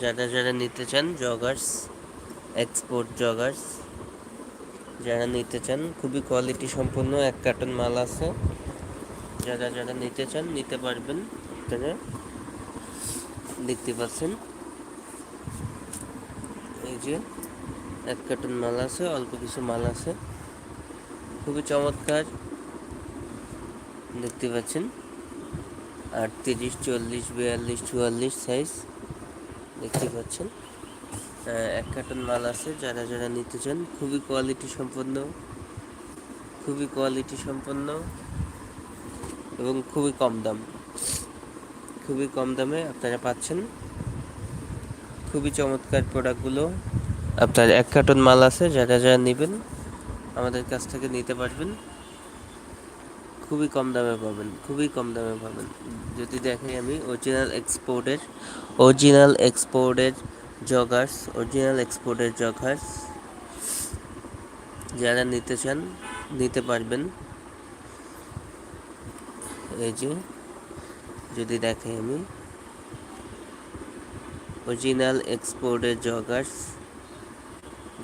যারা যারা নিতে চান জগার্স এক্সপোর্ট জগার্স যারা নিতে চান, খুবই কোয়ালিটি সম্পন্ন এক কার্টন মাল আছে। যারা যারা নিতে চান, নিতে পারবেন আপনারা। দেখতে পাচ্ছেন। এই যে এক কার্টন মাল আছে, অল্প কিছু মাল আছে। খুবই চমৎকার। দেখতে পাচ্ছেন। আটত্রিশ, চল্লিশ, বিয়াল্লিশ, চুয়াল্লিশ সাইজ দেখতে পাচ্ছেন। এক কার্টন মাল আছে, যারা যারা নিতে চান, খুবই কোয়ালিটি সম্পন্ন, খুবই কোয়ালিটি সম্পন্ন এবং খুবই কম দাম। খুবই কম দামে আপনারা পাচ্ছেন। খুবই চমৎকার প্রোডাক্টগুলো আপনার এক কার্টন মাল আছে, যারা যারা নেবেন, আমাদের কাছ থেকে নিতে পারবেন। খুবই কম দামে পাবেন, খুবই কম দামে পাবেন। যদি দেখাই আমি অরিজিনাল এক্সপোর্টের অরিজিনাল এক্সপোর্টের জগার্স অরিজিনাল এক্সপোর্টের জগার্স যারা নিতে চান, নিতে পারবেন। এই যে, যদি দেখাই আমি অরিজিনাল এক্সপোর্টের জগার্স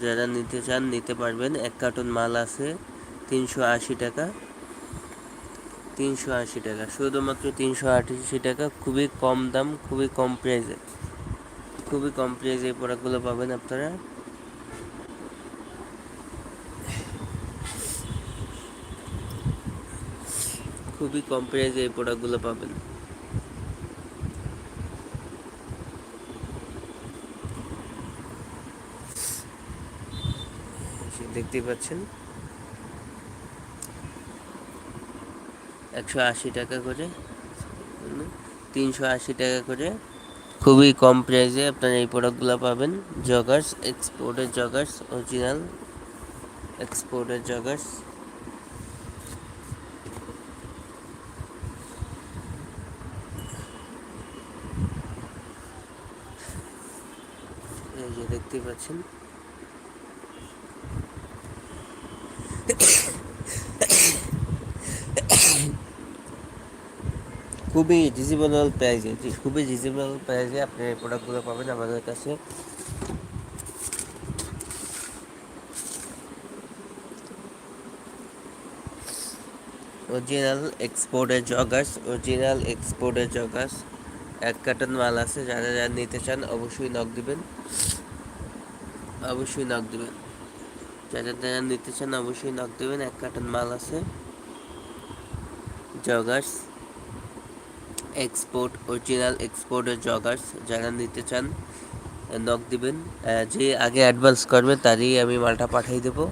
যারা নিতে চান, নিতে পারবেন। এক কার্টন মাল আছে, তিনশো আশি টাকা। তিনশো আশি টাকা। শুধুমাত্র তিনশো আশি টাকা, খুবই কম দাম, খুবই কম প্রাইসে খুবই কম প্রাইসে এই প্রোডাক্টগুলো পাবেন আপনারা। খুবই কম প্রাইসে এই প্রোডাক্টগুলো পাবেন। দেখতেই পাচ্ছেন? একশো আশি টাকা করে, তিনশো আশি টাকা করে। খুবই কম প্রাইসে আপনারা এই প্রোডাক্টগুলো পাবেন। জগার্স এক্সপোর্টের জগার্স অরিজিনাল এক্সপোর্টের জগার্স এই যে দেখতে পাচ্ছেন। খুবই রিজনেবল প্রাইসে খুবই রিজনেবল প্রাইসে আপনি এই প্রোডাক্টগুলো পাবেন আমাদের কাছে। অরিজিনাল এক্সপোর্টের জগার্স অরিজিনাল এক্সপোর্টের জগার্স এক কার্টন মাল আছে, যারা যারা নিতে চান অবশ্যই নক দিবেন। অবশ্যই নক দিবেন। যারা যারা নিতে চান অবশ্যই নক দেবেন, এক কার্টন মাল আছে। জগার্স এক্সপোর্ট অরিজিনাল এক্সপোর্টের জগার্স যারা নিতে চান নক দিবেন। যে আগে অ্যাডভান্স করবে, তারই আমি মালটা পাঠিয়ে দেবো।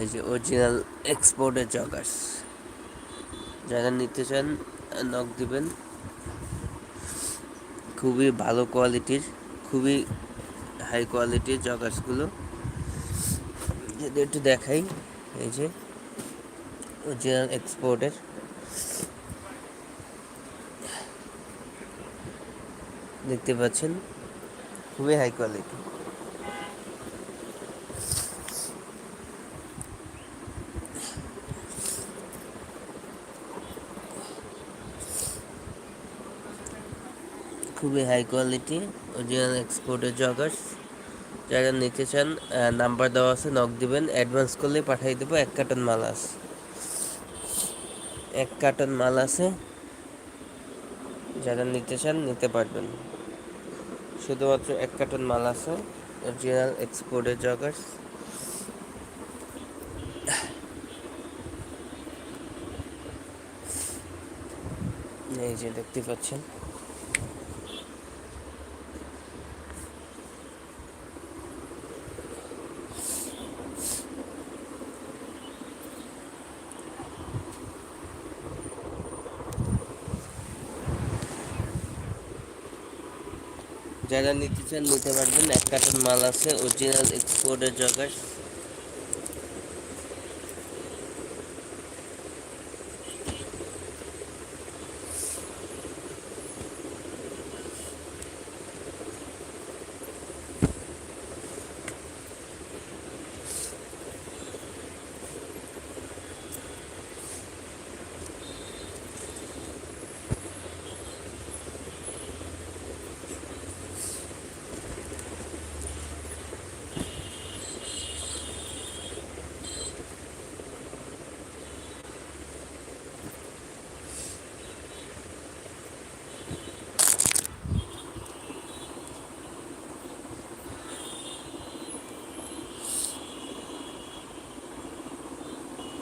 এই যে অরিজিনাল এক্সপোর্টের জগার্স যারা নিতে চান নক দিবেন। খুবই ভালো কোয়ালিটির খুবই হাই কোয়ালিটির জগার্সগুলো যদি একটু দেখাই, এই যে। অরিজিনাল এক্সপোর্টের। দেখতে পাচ্ছেন, খুবই হাই কোয়ালিটি খুবই হাই কোয়ালিটি অরিজিনাল এক্সপোর্টের জগার্স যারা নিতে চান নাম্বার দেওয়া আছে নক দিবেন। অ্যাডভান্স করলে পাঠিয়ে দেবো, এক কার্টন মাল আছে। এক কার্টন মাল আছে। যারা নিতে চান, নিতে পারবেন। শুধুমাত্র এক কার্টন মাল আছে অরিজিনাল এক্সপোর্টের জগার্স এই যে দেখতে পাচ্ছেন। যারা নিতে চান নিতে পারবেন। এক কার্টন মাল আছে অরিজিনাল এক্সপোর্টের জগার্স